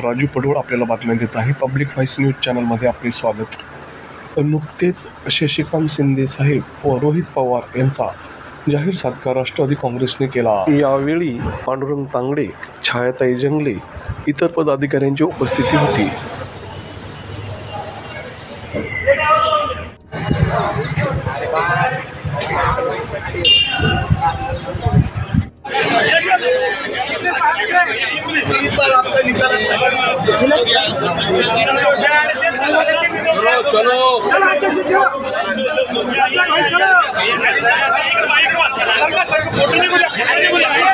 राजू पडवळ आपल्याला बातम्या देत आहे. पब्लिक व्हॉइस न्यूज चॅनलमध्ये आपले स्वागत. नुकतेच शशिकांत शिंदे साहेब व रोहित पवार यांचा जाहीर सत्कार राष्ट्रवादी काँग्रेसने केला. यावेळी पांडुरंग तांगडे छायाताई जंगले इतर पदाधिकाऱ्यांची उपस्थिती होती. फोटो नहीं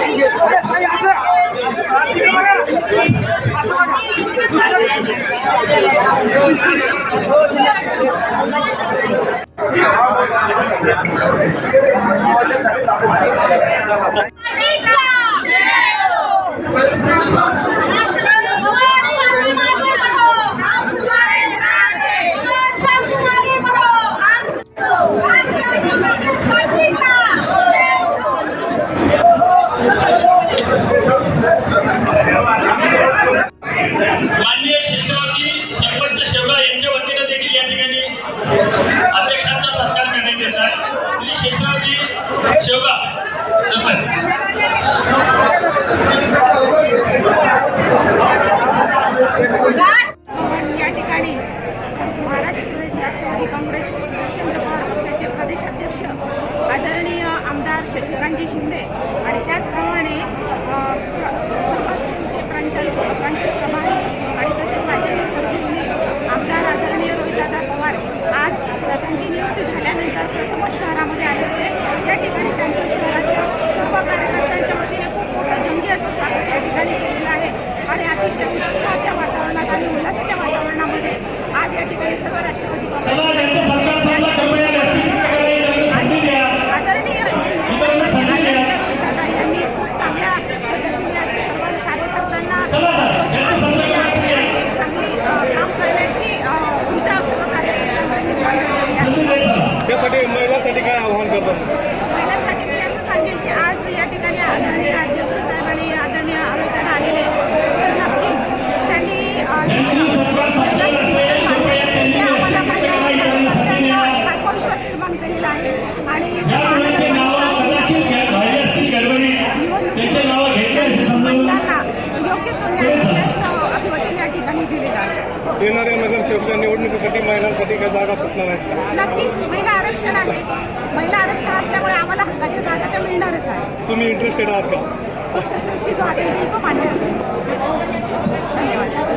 माननीय या ठिकाणी महाराष्ट्र प्रदेश राष्ट्रवादी काँग्रेस पवार पक्षाचे प्रदेशाध्यक्ष आदरणीय आमदार शशिकांतजी शिंदे. आणि त्याचप्रमाणे अ, सर्वचे प्रांतल ಸಮಾಧಾನ येणाऱ्या नगरसेवकच्या निवडणुकीसाठी महिलांसाठी काय जागा सुटणार आहेत का? नक्कीच. महिला आरक्षण आहे. महिला आरक्षण असल्यामुळे आम्हाला हक्काच्या जागा त्या मिळणारच आहे. तुम्ही इंटरेस्टेड आहात का? पक्षश्रेष्ठी जो आहे तो मान्य असेल धन्यवाद.